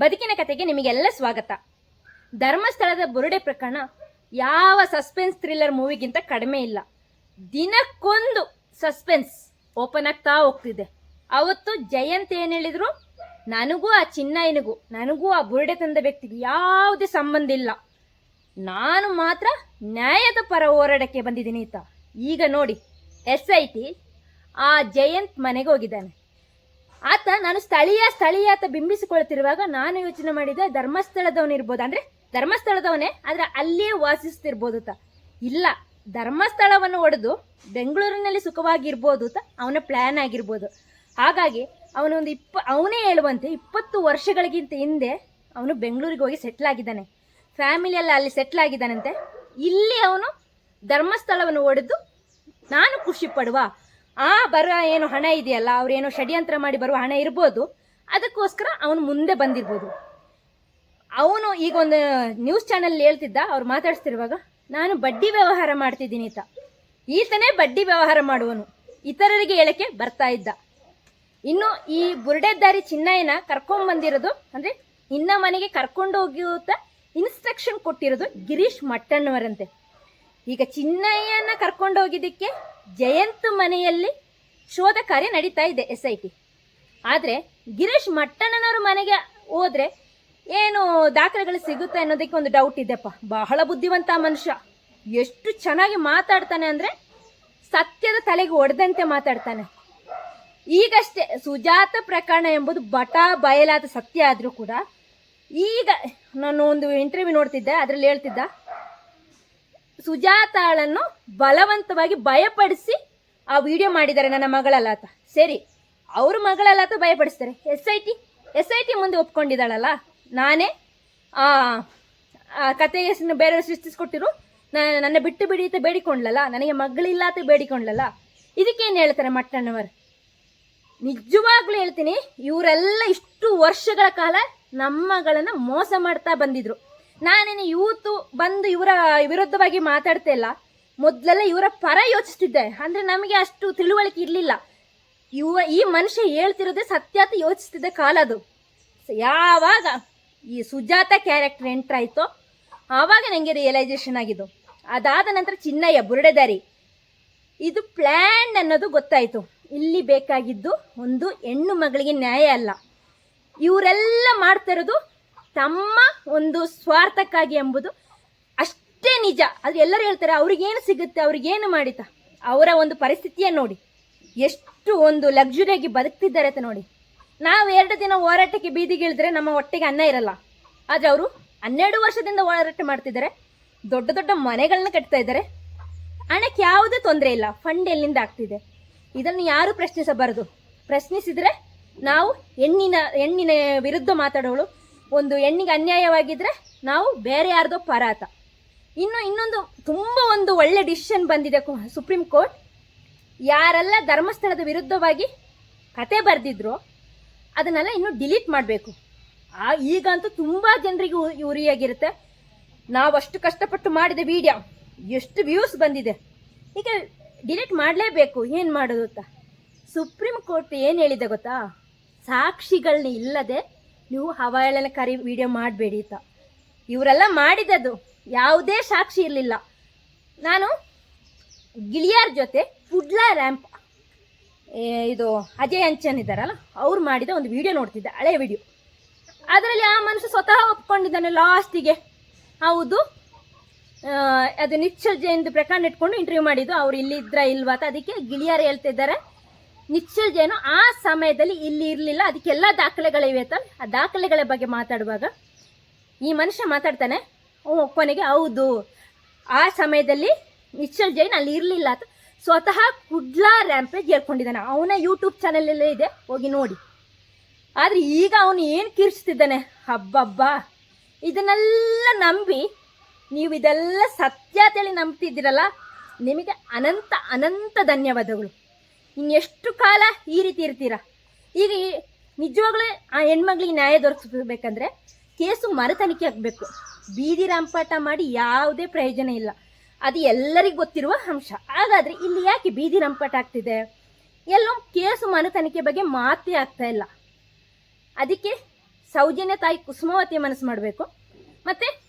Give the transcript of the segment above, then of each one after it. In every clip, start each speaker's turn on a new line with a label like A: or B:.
A: ಬದುಕಿನ ಕತೆಗೆ ನಿಮಗೆಲ್ಲ ಸ್ವಾಗತ. ಧರ್ಮಸ್ಥಳದ ಬುರುಡೆ ಪ್ರಕರಣ ಯಾವ ಸಸ್ಪೆನ್ಸ್ ಥ್ರಿಲ್ಲರ್ ಮೂವಿಗಿಂತ ಕಡಿಮೆ ಇಲ್ಲ. ದಿನಕ್ಕೊಂದು ಸಸ್ಪೆನ್ಸ್ ಓಪನ್ ಆಗ್ತಾ ಹೋಗ್ತಿದೆ. ಅವತ್ತು ಜಯಂತ್ ಏನು ಹೇಳಿದ್ರು? ನನಗೂ ಆ ಚಿನ್ನಯ್ಯನಿಗೂ, ನನಗೂ ಆ ಬುರುಡೆ ತಂದ ವ್ಯಕ್ತಿಗೆ ಯಾವುದೇ ಸಂಬಂಧ ಇಲ್ಲ. ನಾನು ಮಾತ್ರ ನ್ಯಾಯದ ಪರ ಹೋರಾಡಕ್ಕೆ ಬಂದಿದ್ದೀನಿ ಈತ. ಈಗ ನೋಡಿ, ಎಸ್ ಐ ಟಿ ಆ ಜಯಂತ್ ಮನೆಗೆ ಹೋಗಿದ್ದಾನೆ. ಆತ ನಾನು ಸ್ಥಳೀಯ ಸ್ಥಳೀಯ ಆತ ಬಿಂಬಿಸಿಕೊಳ್ತಿರುವಾಗ ನಾನು ಯೋಚನೆ ಮಾಡಿದೆ ಧರ್ಮಸ್ಥಳದವನಿರ್ಬೋದು. ಅಂದ್ರೆ ಧರ್ಮಸ್ಥಳದವನೇ, ಆದ್ರೆ ಅಲ್ಲಿಯೇ ವಾಸಿಸ್ತಿರ್ಬೋದು ತ ಇಲ್ಲ, ಧರ್ಮಸ್ಥಳವನ್ನು ಒಡೆದು ಬೆಂಗಳೂರಿನಲ್ಲಿ ಸುಖವಾಗಿರ್ಬೋದು ತ ಅವನ ಪ್ಲಾನ್ ಆಗಿರ್ಬೋದು. ಹಾಗಾಗಿ ಅವನೊಂದು ಇಪ್ಪ, ಅವನೇ ಹೇಳುವಂತೆ ಇಪ್ಪತ್ತು ವರ್ಷಗಳಿಗಿಂತ ಹಿಂದೆ ಅವನು ಬೆಂಗಳೂರಿಗೆ ಹೋಗಿ ಸೆಟ್ಲ್ ಆಗಿದ್ದಾನೆ. ಫ್ಯಾಮಿಲಿ ಎಲ್ಲ ಅಲ್ಲಿ ಸೆಟ್ಲ್ ಆಗಿದ್ದಾನಂತೆ. ಇಲ್ಲಿ ಅವನು ಧರ್ಮಸ್ಥಳವನ್ನು ಒಡೆದು ನಾನು ಖುಷಿ ಪಡುವ ಆ, ಬರುವ ಏನು ಹಣ ಇದೆಯಲ್ಲ ಅವ್ರೇನೋ ಷಡ್ಯಂತ್ರ ಮಾಡಿ ಬರುವ ಹಣ ಇರ್ಬೋದು. ಅದಕ್ಕೋಸ್ಕರ ಅವನು ಮುಂದೆ ಬಂದಿರ್ಬೋದು. ಅವನು ಈಗ ಒಂದು ನ್ಯೂಸ್ ಚಾನೆಲ್ ಹೇಳ್ತಿದ್ದ, ಅವ್ರು ಮಾತಾಡ್ಸ್ತಿರುವಾಗ, ನಾನು ಬಡ್ಡಿ ವ್ಯವಹಾರ ಮಾಡ್ತಿದ್ದೀನಿ ಈತ. ಈತನೇ ಬಡ್ಡಿ ವ್ಯವಹಾರ ಮಾಡುವನು. ಇತರರಿಗೆ ಹೇಳಕ್ಕೆ ಬರ್ತಾ ಇದ್ದ. ಇನ್ನು ಈ ಬುರುಡೆದ್ದಾರಿ ಚಿನ್ನಯ್ಯನ ಕರ್ಕೊಂಡ್ಬಂದಿರೋದು ಅಂದರೆ ಇನ್ನ ಮನೆಗೆ ಕರ್ಕೊಂಡು ಹೋಗಿಯುತ್ತ ಇನ್ಸ್ಟ್ರಕ್ಷನ್ ಕೊಟ್ಟಿರೋದು ಗಿರೀಶ್ ಮಟ್ಟಣ್ಣವರಂತೆ ಈಗ ಚಿನ್ನಯ್ಯನ ಕರ್ಕೊಂಡು ಹೋಗಿದ್ದಕ್ಕೆ ಜಯಂತ್ ಮನೆಯಲ್ಲಿ ಶೋಧ ಕಾರ್ಯ ನಡೀತಾ ಇದೆ ಎಸ್ ಐ ಟಿ ಆದರೆ ಗಿರೀಶ್ ಮಟ್ಟಣ್ಣನವರು ಮನೆಗೆ ಹೋದ್ರೆ ಏನು ದಾಖಲೆಗಳು ಸಿಗುತ್ತೆ ಅನ್ನೋದಕ್ಕೆ ಒಂದು ಡೌಟ್ ಇದೆಪ್ಪ. ಬಹಳ ಬುದ್ಧಿವಂತ ಮನುಷ್ಯ. ಎಷ್ಟು ಚೆನ್ನಾಗಿ ಮಾತಾಡ್ತಾನೆ ಅಂದರೆ ಸತ್ಯದ ತಲೆಗೆ ಒಡೆದಂತೆ ಮಾತಾಡ್ತಾನೆ. ಈಗಷ್ಟೇ ಸುಜಾತ ಪ್ರಕರಣ ಎಂಬುದು ಬಟ ಬಯಲಾದ ಸತ್ಯ ಆದರೂ ಕೂಡ ಈಗ ನಾನು ಒಂದು ಇಂಟರ್ವ್ಯೂ ನೋಡ್ತಿದ್ದೆ, ಅದರಲ್ಲಿ ಹೇಳ್ತಿದ್ದ ಸುಜಾತಾಳನ್ನು ಬಲವಂತವಾಗಿ ಭಯಪಡಿಸಿ ಆ ವಿಡಿಯೋ ಮಾಡಿದ್ದಾರೆ ನನ್ನ ಮಗಳಲ್ಲ ಆತ ಸರಿ, ಅವ್ರ ಮಗಳಲ್ಲ ಆತ ಭಯಪಡಿಸ್ತಾರೆ. S I T, S I T ಮುಂದೆ ಒಪ್ಕೊಂಡಿದ್ದಾಳಲ್ಲ. ನಾನೇ ಆ ಹೆಸರು ಬೇರೆ ಸೃಷ್ಟಿಸ್ಕೊಟ್ಟಿರು. ನನ್ನ ಬಿಟ್ಟು ಬಿಡಿ ಅಂತ ಬೇಡಿಕೊಂಡ್ಲಲ್ಲ, ನನಗೆ ಮಗಳಿಲ್ಲ ಅಂತ ಬೇಡಿಕೊಂಡ್ಲಲ್ಲ. ಇದಕ್ಕೇನು ಹೇಳ್ತಾರೆ ಮಟ್ಟಣ್ಣವರು ನಿಜವಾಗ್ಲೂ ಹೇಳ್ತೀನಿ, ಇವರೆಲ್ಲ ಇಷ್ಟು ವರ್ಷಗಳ ಕಾಲ ನಮ್ಮಗಳನ್ನು ಮೋಸ ಮಾಡ್ತಾ ಬಂದಿದ್ರು. ನಾನೇನು ಇವತ್ತು ಬಂದು ಇವರ ವಿರುದ್ಧವಾಗಿ ಮಾತಾಡ್ತಾ ಇಲ್ಲ. ಮೊದಲೆಲ್ಲ ಇವರ ಪರ ಯೋಚಿಸ್ತಿದ್ದೆ. ಅಂದ್ರೆ ನಮಗೆ ಅಷ್ಟು ತಿಳುವಳಿಕೆ ಇರಲಿಲ್ಲ. ಇವ, ಈ ಮನುಷ್ಯ ಹೇಳ್ತಿರೋದೆ ಸತ್ಯ ಯೋಚಿಸ್ತಿದ್ದೆ ಕಾಲ ಅದು. ಯಾವಾಗ ಈ ಸುಜಾತ ಕ್ಯಾರೆಕ್ಟರ್ ಎಂಟ್ರ್ ಆಯ್ತೋ, ಆವಾಗ ನನಗೆ ರಿಯಲೈಸೇಷನ್ ಆಗಿದ್ದು. ಅದಾದ ನಂತರ ಚಿನ್ನಯ್ಯ ಬುರುಡೆದಾರಿ. ಇದು ಪ್ಲ್ಯಾನ್ ಅನ್ನೋದು ಗೊತ್ತಾಯಿತು. ಇಲ್ಲಿ ಬೇಕಾಗಿದ್ದು ಒಂದು ಹೆಣ್ಣು ಮಗಳಿಗೆ ನ್ಯಾಯ ಅಲ್ಲ. ಇವರೆಲ್ಲ ಮಾಡ್ತಾ ಇರೋದು ತಮ್ಮ ಒಂದು ಸ್ವಾರ್ಥಕ್ಕಾಗಿ ಎಂಬುದು ಅಷ್ಟೇ ನಿಜ. ಅದು ಎಲ್ಲರೂ ಹೇಳ್ತಾರೆ, ಅವ್ರಿಗೇನು ಸಿಗುತ್ತೆ, ಅವ್ರಿಗೇನು ಮಾಡಿತ ಅವರ ಒಂದು ಪರಿಸ್ಥಿತಿಯೇ ನೋಡಿ. ಎಷ್ಟು ಒಂದು ಲಕ್ಸುರಿಯಾಗಿ ಬದುಕ್ತಿದ್ದಾರೆ ಅಂತ ನೋಡಿ. ನಾವು ಎರಡು ದಿನ ಹೋರಾಟಕ್ಕೆ ಬೀದಿಗೆ ಇಳಿದ್ರೆ ನಮ್ಮ ಹೊಟ್ಟೆಗೆ ಅನ್ನ ಇರಲ್ಲ. ಆದರೆ ಅವರು ಹನ್ನೆರಡು ವರ್ಷದಿಂದ ಹೋರಾಟ ಮಾಡ್ತಿದ್ದಾರೆ. ದೊಡ್ಡ ದೊಡ್ಡ ಮನೆಗಳನ್ನ ಕಟ್ತಾ ಇದ್ದಾರೆ. ಹಣಕ್ಕೆ ಯಾವುದೇ ತೊಂದರೆ ಇಲ್ಲ. ಫಂಡ್ ಎಲ್ಲಿಂದ ಆಗ್ತಿದೆ? ಇದನ್ನು ಯಾರು ಪ್ರಶ್ನಿಸಬಾರದು. ಪ್ರಶ್ನಿಸಿದರೆ ನಾವು ಹೆಣ್ಣಿನ ಹೆಣ್ಣಿನ ವಿರುದ್ಧ ಮಾತಾಡೋಳು. ಒಂದು ಹೆಣ್ಣಿಗೆ ಅನ್ಯಾಯವಾಗಿದ್ದರೆ ನಾವು ಬೇರೆ ಯಾರ್ದೋ ಪರಾತ. ಇನ್ನು ಇನ್ನೊಂದು ತುಂಬ ಒಂದು ಒಳ್ಳೆ ಡಿಸಿಷನ್ ಬಂದಿದೆ ಸುಪ್ರೀಂ ಕೋರ್ಟ್ ಯಾರೆಲ್ಲ ಧರ್ಮಸ್ಥಳದ ವಿರುದ್ಧವಾಗಿ ಕತೆ ಬರೆದಿದ್ರು ಅದನ್ನೆಲ್ಲ ಇನ್ನು ಡಿಲೀಟ್ ಮಾಡಬೇಕು. ಆ, ಈಗಂತೂ ತುಂಬ ಜನರಿಗೆ ಉರಿಯಾಗಿರುತ್ತೆ. ನಾವು ಅಷ್ಟು ಕಷ್ಟಪಟ್ಟು ಮಾಡಿದ ವಿಡಿಯೋ ಎಷ್ಟು ವ್ಯೂಸ್ ಬಂದಿದೆ. ಈಗ ಡಿಲೀಟ್ ಮಾಡಲೇಬೇಕು, ಏನು ಮಾಡೋದು ಅಂತ. ಸುಪ್ರೀಂ ಕೋರ್ಟ್ ಏನು ಹೇಳಿದೆ ಗೊತ್ತಾ? ಸಾಕ್ಷಿಗಳನ್ನ ಇಲ್ಲದೆ ನೀವು ಹವಾಳನಕಾರಿ ವಿಡಿಯೋ ಮಾಡಬೇಡಿ ಅಂತ. ಇವರೆಲ್ಲ ಮಾಡಿದದು ಯಾವುದೇ ಸಾಕ್ಷಿ ಇರಲಿಲ್ಲ. ನಾನು ಗಿಳಿಯಾರ್ ಜೊತೆ ಫುಡ್ಲಾ ರ್ಯಾಂಪ್ ಇದು ಅಜಯ್ ಅಂಚನ್ ಇದ್ದಾರಲ್ಲ, ಅವ್ರು ಮಾಡಿದ ಒಂದು ವಿಡಿಯೋ ನೋಡ್ತಿದ್ದೆ, ಹಳೆ ವಿಡಿಯೋ ಅದರಲ್ಲಿ ಆ ಮನುಷ್ಯ ಸ್ವತಃ ಒಪ್ಕೊಂಡಿದ್ದಾನೆ ಲಾಸ್ಟಿಗೆ. ಹೌದು. ಅದು ನಿಶ್ಚಲ್ ಜೈನ್ದು ಪ್ರಕರಣ ಇಟ್ಕೊಂಡು ಇಂಟರ್ವ್ಯೂ ಮಾಡಿದ್ದು, ಅವ್ರು ಇಲ್ಲಿ ಇದ್ರ ಇಲ್ವಾ ಅದಕ್ಕೆ ಗಿಳಿಯಾರು ಹೇಳ್ತಿದ್ದಾರೆ. ನಿಶ್ಚಲ್ ಜೈನು ಆ ಸಮಯದಲ್ಲಿ ಇಲ್ಲಿ ಇರಲಿಲ್ಲ. ಅದಕ್ಕೆಲ್ಲ ದಾಖಲೆಗಳಿವೆ ಅಂತ. ಆ ದಾಖಲೆಗಳ ಬಗ್ಗೆ ಮಾತಾಡುವಾಗ ಈ ಮನುಷ್ಯ ಮಾತಾಡ್ತಾನೆ, ಓ, ಕೊನೆಗೆ ಹೌದು, ಆ ಸಮಯದಲ್ಲಿ ನಿಶ್ಚಲ್ ಜೈನ್ ಅಲ್ಲಿ ಇರಲಿಲ್ಲ ಅಂತ. ಸ್ವತಃ ಕುಡ್ಲಾ ರ್ಯಾಂಪೇಜ್ ಹೇಳ್ಕೊಂಡಿದ್ದಾನೆ. ಅವನ ಯೂಟ್ಯೂಬ್ ಚಾನಲಲ್ಲೇ ಇದೆ, ಹೋಗಿ ನೋಡಿ. ಆದರೆ ಈಗ ಅವನು ಏನು ಕಿರ್ಚ್ತಿದ್ದಾನೆ? ಹಬ್ಬಬ್ಬ ಇದನ್ನೆಲ್ಲ ನಂಬಿ ನೀವು ಇದೆಲ್ಲ ಸತ್ಯ ಅಂತೇಳಿ ನಂಬ್ತಿದ್ದೀರಲ್ಲ, ನಿಮಗೆ ಅನಂತ ಅನಂತ ಧನ್ಯವಾದಗಳು. ಇನ್ನೆಷ್ಟು ಕಾಲ ಈ ರೀತಿ ಇರ್ತೀರಾ? ಈಗ ನಿಜವಾಗ್ಲೇ ನಿಜವಾಗ್ಲೂ ಆ ಹೆಣ್ಮಗಳಿಗೆ ನ್ಯಾಯ ದೊರಕಿಸ್ಬೇಕಂದ್ರೆ ಕೇಸು ಮರುತನಿಖೆ ಆಗಬೇಕು. ಬೀದಿ ರಂಪಾಟ ಮಾಡಿ ಯಾವುದೇ ಪ್ರಯೋಜನ ಇಲ್ಲ. ಅದು ಎಲ್ಲರಿಗೂ ಗೊತ್ತಿರುವ ಅಂಶ. ಹಾಗಾದರೆ ಇಲ್ಲಿ ಯಾಕೆ ಬೀದಿ ರಂಪಾಟ ಆಗ್ತಿದೆ? ಎಲ್ಲೋ ಕೇಸು ಮರು ಬಗ್ಗೆ ಮಾತೇ ಆಗ್ತಾ ಇಲ್ಲ. ಅದಕ್ಕೆ ಸೌಜನ್ಯ ತಾಯಿ ಕುಸುಮಾವತಿ ಮನಸ್ಸು ಮಾಡಬೇಕು. ಮತ್ತು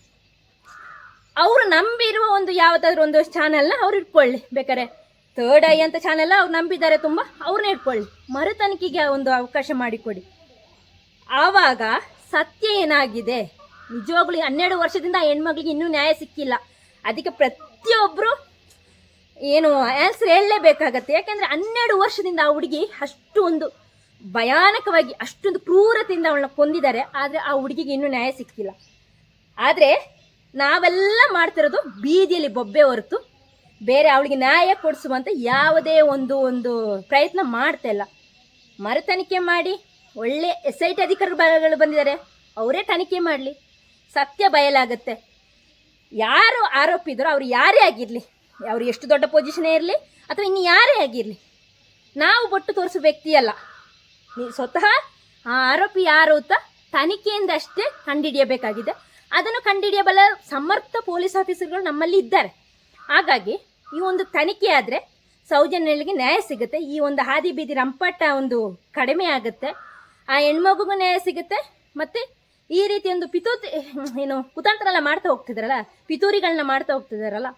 A: ಅವರು ನಂಬಿರುವ ಒಂದು ಯಾವುದಾದ್ರೂ ಒಂದು ಚಾನಲ್ನ ಅವ್ರು ಇಟ್ಕೊಳ್ಳಿ ಬೇಕಾರೆ ಥರ್ಡ್ ಐ ಅಂತ ಚಾನೆಲ್ ಅವ್ರು ನಂಬಿದ್ದಾರೆ ತುಂಬ. ಅವ್ರನ್ನ ಇಟ್ಕೊಳ್ಳಿ ಮರುತನಿಕೆಗೆ ಒಂದು ಅವಕಾಶ ಮಾಡಿಕೊಡಿ. ಆವಾಗ ಸತ್ಯ ಏನಾಗಿದೆ? ನಿಜವಾಗ್ಲೂ ಹನ್ನೆರಡು ವರ್ಷದಿಂದ ಆ ಇನ್ನೂ ನ್ಯಾಯ ಸಿಕ್ಕಿಲ್ಲ. ಅದಕ್ಕೆ ಪ್ರತಿಯೊಬ್ಬರು ಏನು ಆನ್ಸರ್ ಹೇಳಲೇಬೇಕಾಗತ್ತೆ. ಯಾಕೆಂದರೆ ಹನ್ನೆರಡು ವರ್ಷದಿಂದ ಆ ಹುಡುಗಿ ಅಷ್ಟು ಒಂದು ಭಯಾನಕವಾಗಿ, ಅಷ್ಟೊಂದು ಕ್ರೂರತೆಯಿಂದ ಅವಳನ್ನ ಕೊಂದಿದ್ದಾರೆ. ಆದರೆ ಆ ಹುಡುಗಿಗೆ ಇನ್ನೂ ನ್ಯಾಯ ಸಿಕ್ಕಿಲ್ಲ. ಆದರೆ ನಾವೆಲ್ಲ ಮಾಡ್ತಿರೋದು ಬೀದಿಯಲ್ಲಿ ಬೊಬ್ಬೆ ಹೊರತು ಬೇರೆ ಅವಳಿಗೆ ನ್ಯಾಯ ಕೊಡಿಸುವಂತ ಯಾವುದೇ ಒಂದು ಒಂದು ಪ್ರಯತ್ನ ಮಾಡ್ತಾ ಇಲ್ಲ. ಮರು ತನಿಖೆ ಮಾಡಿ ಒಳ್ಳೆ ಎಸ್ ಐ ಟಿ ಅಧಿಕಾರಿಗಳು ಬಂದಿದ್ದಾರೆ. ಅವರೇ ತನಿಖೆ ಮಾಡಲಿ. ಸತ್ಯ ಬಯಲಾಗುತ್ತೆ. ಯಾರು ಆರೋಪಿದ್ರು ಅವರು ಯಾರೇ ಆಗಿರಲಿ, ಅವ್ರು ಎಷ್ಟು ದೊಡ್ಡ ಪೊಸಿಷನೇ ಇರಲಿ ಅಥವಾ ಇನ್ನು ಯಾರೇ ಆಗಿರಲಿ, ನಾವು ಬೊಟ್ಟು ತೋರಿಸೋ ವ್ಯಕ್ತಿ ಅಲ್ಲ. ನೀವು ಸ್ವತಃ ಆ ಆರೋಪಿ ಯಾರು ಅಂತ ತನಿಖೆಯಿಂದ ಅಷ್ಟೇ ಕಂಡುಹಿಡಿಯಬೇಕಾಗಿದೆ. ಅದನ್ನು ಕಂಡುಹಿಡಿಯಬಲ್ಲ ಸಮರ್ಥ ಪೊಲೀಸ್ ಆಫೀಸರ್ಗಳು ನಮ್ಮಲ್ಲಿ ಇದ್ದಾರೆ. ಹಾಗಾಗಿ ಈ ಒಂದು ತನಿಖೆ ಆದರೆ ಸೌಜನ್ಯಗಳಿಗೆ ನ್ಯಾಯ ಸಿಗುತ್ತೆ. ಈ ಒಂದು ಹಾದಿ ಬೀದಿ ರಂಪಾಟ ಒಂದು ಕಡಿಮೆ ಆಗುತ್ತೆ. ಆ ಹೆಣ್ಮಗುಗೂ ನ್ಯಾಯ ಸಿಗುತ್ತೆ. ಮತ್ತು ಈ ರೀತಿ ಒಂದು ಪಿತೂತಿ, ಏನು ಕುತಂತ್ರ ಮಾಡ್ತಾ ಹೋಗ್ತಿದಾರಲ್ಲ, ಪಿತೂರಿಗಳನ್ನ ಮಾಡ್ತಾ ಹೋಗ್ತಿದಾರಲ್ಲ,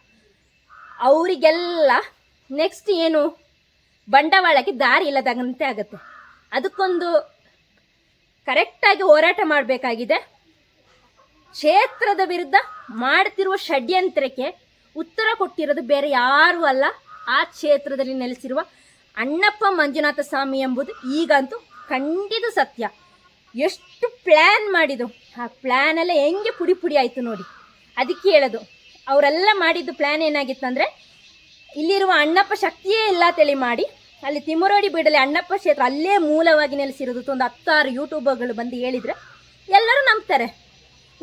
A: ಅವರಿಗೆಲ್ಲ ನೆಕ್ಸ್ಟ್ ಏನು, ಬಂಡವಾಳಕ್ಕೆ ದಾರಿ ಇಲ್ಲದಂತೆ ಆಗುತ್ತೆ. ಅದಕ್ಕೊಂದು ಕರೆಕ್ಟಾಗಿ ಹೋರಾಟ ಮಾಡಬೇಕಾಗಿದೆ. ಕ್ಷೇತ್ರದ ವಿರುದ್ಧ ಮಾಡ್ತಿರುವ ಷಡ್ಯಂತ್ರಕ್ಕೆ ಉತ್ತರ ಕೊಟ್ಟಿರೋದು ಬೇರೆ ಯಾರೂ ಅಲ್ಲ. ಆ ಕ್ಷೇತ್ರದಲ್ಲಿ ನೆಲೆಸಿರುವ ಅಣ್ಣಪ್ಪ ಮಂಜುನಾಥ ಸ್ವಾಮಿ ಎಂಬುದು ಈಗಂತೂ ಖಂಡಿತ ಸತ್ಯ. ಎಷ್ಟು ಪ್ಲ್ಯಾನ್ ಮಾಡಿದ್ದು ಆ ಪ್ಲ್ಯಾನ್ ಎಲ್ಲ ಹೆಂಗೆ ಪುಡಿ ಪುಡಿ ಆಯಿತು ನೋಡಿ. ಅದಕ್ಕೆ ಹೇಳೋದು. ಅವರೆಲ್ಲ ಮಾಡಿದ್ದು ಪ್ಲ್ಯಾನ್ ಏನಾಗಿತ್ತು ಅಂದರೆ, ಇಲ್ಲಿರುವ ಅಣ್ಣಪ್ಪ ಶಕ್ತಿಯೇ ಇಲ್ಲ ತಿಳಿ ಮಾಡಿ, ಅಲ್ಲಿ ತಿಮ್ಮರೋಡಿ ಬೀಡಲ್ಲಿ ಅಣ್ಣಪ್ಪ ಕ್ಷೇತ್ರ ಅಲ್ಲೇ ಮೂಲವಾಗಿ ನೆಲೆಸಿರೋದು, ಒಂದು ಹತ್ತಾರು ಯೂಟ್ಯೂಬರ್ಗಳು ಬಂದು ಹೇಳಿದರೆ ಎಲ್ಲರೂ ನಂಬ್ತಾರೆ.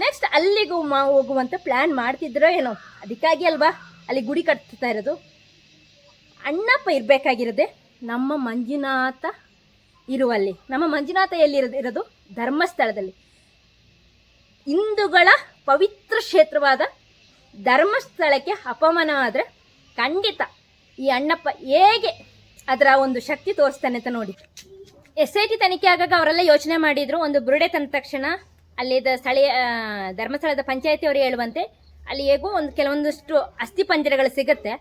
A: ನೆಕ್ಸ್ಟ್ ಅಲ್ಲಿಗೂ ಮಾ ಹೋಗುವಂತ ಪ್ಲ್ಯಾನ್ ಮಾಡ್ತಿದ್ರೋ ಏನೋ. ಅದಕ್ಕಾಗಿ ಅಲ್ವಾ? ಅಲ್ಲಿ ಗುಡಿ ಕಟ್ತಾ ಇರೋದು. ಅಣ್ಣಪ್ಪ ಇರಬೇಕಾಗಿರೋದೆ ನಮ್ಮ ಮಂಜುನಾಥ ಇರುವಲ್ಲಿ. ನಮ್ಮ ಮಂಜುನಾಥ ಎಲ್ಲಿರೋದು? ಇರೋದು ಧರ್ಮಸ್ಥಳದಲ್ಲಿ. ಹಿಂದೂಗಳ ಪವಿತ್ರ ಕ್ಷೇತ್ರವಾದ ಧರ್ಮಸ್ಥಳಕ್ಕೆ ಅಪಮಾನ ಆದರೆ ಖಂಡಿತ ಈ ಅಣ್ಣಪ್ಪ ಹೇಗೆ ಅದರ ಒಂದು ಶಕ್ತಿ ತೋರಿಸ್ತಾನೆ ಅಂತ ನೋಡಿ. ಎಸ್ ಐ ಟಿ ತನಿಖೆ ಆಗಾಗ ಅವರೆಲ್ಲ ಯೋಚನೆ ಮಾಡಿದ್ರು. ಒಂದು ಬುರುಡೆ ತಂದ ತಕ್ಷಣ ಅಲ್ಲಿದ್ದ ಸ್ಥಳೀಯ ಧರ್ಮಸ್ಥಳದ ಪಂಚಾಯತಿ ಅವರು ಹೇಳುವಂತೆ ಅಲ್ಲಿ ಹೇಗೂ ಒಂದು ಕೆಲವೊಂದಷ್ಟು ಅಸ್ಥಿ ಪಂಜರಗಳು ಸಿಗುತ್ತೆ.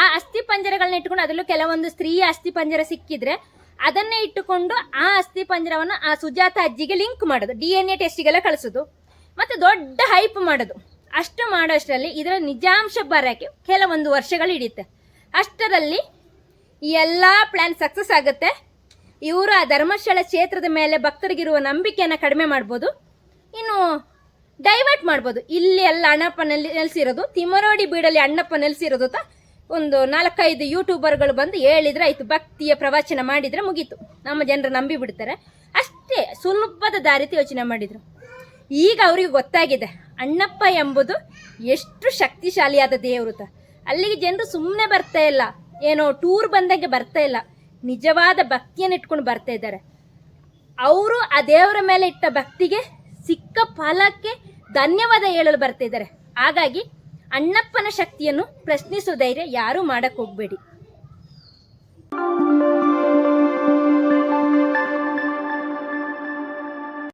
A: ಆ ಅಸ್ಥಿ ಪಂಜರಗಳನ್ನ ಇಟ್ಕೊಂಡು ಅದರಲ್ಲೂ ಕೆಲವೊಂದು ಸ್ತ್ರೀಯ ಅಸ್ಥಿ ಪಂಜರ ಸಿಕ್ಕಿದ್ರೆ ಅದನ್ನೇ ಇಟ್ಟುಕೊಂಡು ಆ ಅಸ್ಥಿ ಪಂಜರವನ್ನು ಆ ಸುಜಾತ ಅಜ್ಜಿಗೆ ಲಿಂಕ್ ಮಾಡೋದು, ಡಿ ಎನ್ ಎ ಟೆಸ್ಟಿಗೆಲ್ಲ ಕಳಿಸೋದು. ಮತ್ತು ದೊಡ್ಡ ಹೈಪ್ ಮಾಡೋದು. ಅಷ್ಟು ಮಾಡೋಷ್ಟರಲ್ಲಿ ಇದರ ನಿಜಾಂಶ ಬರೋಕ್ಕೆ ಕೆಲವೊಂದು ವರ್ಷಗಳು ಹಿಡಿಯುತ್ತೆ ಅಷ್ಟರಲ್ಲಿ ಈ ಎಲ್ಲ ಪ್ಲ್ಯಾನ್ ಸಕ್ಸಸ್ ಆಗುತ್ತೆ. ಇವರು ಆ ಧರ್ಮಸ್ಥಳ ಕ್ಷೇತ್ರದ ಮೇಲೆ ಭಕ್ತರಿಗಿರುವ ನಂಬಿಕೆಯನ್ನು ಕಡಿಮೆ ಮಾಡ್ಬೋದು. ಇನ್ನು ಡೈವರ್ಟ್ ಮಾಡ್ಬೋದು. ಇಲ್ಲಿ ಎಲ್ಲ ಅಣ್ಣಪ್ಪ ನೆಲ್ ನೆಲೆಸಿರೋದು ತಿಮರೋಡಿ ಬೀಡಲ್ಲಿ ಅಣ್ಣಪ್ಪ ನೆಲೆಸಿರೋದು ಅಂತ ಒಂದು ನಾಲ್ಕೈದು ಯೂಟ್ಯೂಬರ್ಗಳು ಬಂದು ಹೇಳಿದ್ರೆ ಆಯಿತು, ಭಕ್ತಿಯ ಪ್ರವಚನ ಮಾಡಿದರೆ ಮುಗೀತು. ನಮ್ಮ ಜನರು ನಂಬಿ ಬಿಡ್ತಾರೆ. ಅಷ್ಟೇ, ಸುಲಭದ ದಾರಿತಿ ಯೋಚನೆ ಮಾಡಿದರು. ಈಗ ಅವರಿಗೆ ಗೊತ್ತಾಗಿದೆ ಅಣ್ಣಪ್ಪ ಎಂಬುದು ಎಷ್ಟು ಶಕ್ತಿಶಾಲಿಯಾದ ದೇವರು ತ ಅಲ್ಲಿಗೆ ಜನರು ಸುಮ್ಮನೆ ಬರ್ತಾ ಇಲ್ಲ. ಏನೋ ಟೂರ್ ಬಂದಂಗೆ ಬರ್ತಾ ಇಲ್ಲ. ನಿಜವಾದ ಭಕ್ತಿಯನ್ನು ಇಟ್ಕೊಂಡು ಬರ್ತಾ ಇದ್ದಾರೆ. ಅವರು ಆ ದೇವರ ಮೇಲೆ ಇಟ್ಟ ಭಕ್ತಿಗೆ ಸಿಕ್ಕ ಫಲಕ್ಕೆ ಧನ್ಯವಾದ ಹೇಳಲು ಬರ್ತಾ ಇದ್ದಾರೆ ಹಾಗಾಗಿ ಅಣ್ಣಪ್ಪನ ಶಕ್ತಿಯನ್ನು ಪ್ರಶ್ನಿಸುವ ಧೈರ್ಯ ಯಾರೂ ಹೋಗಬೇಡಿ.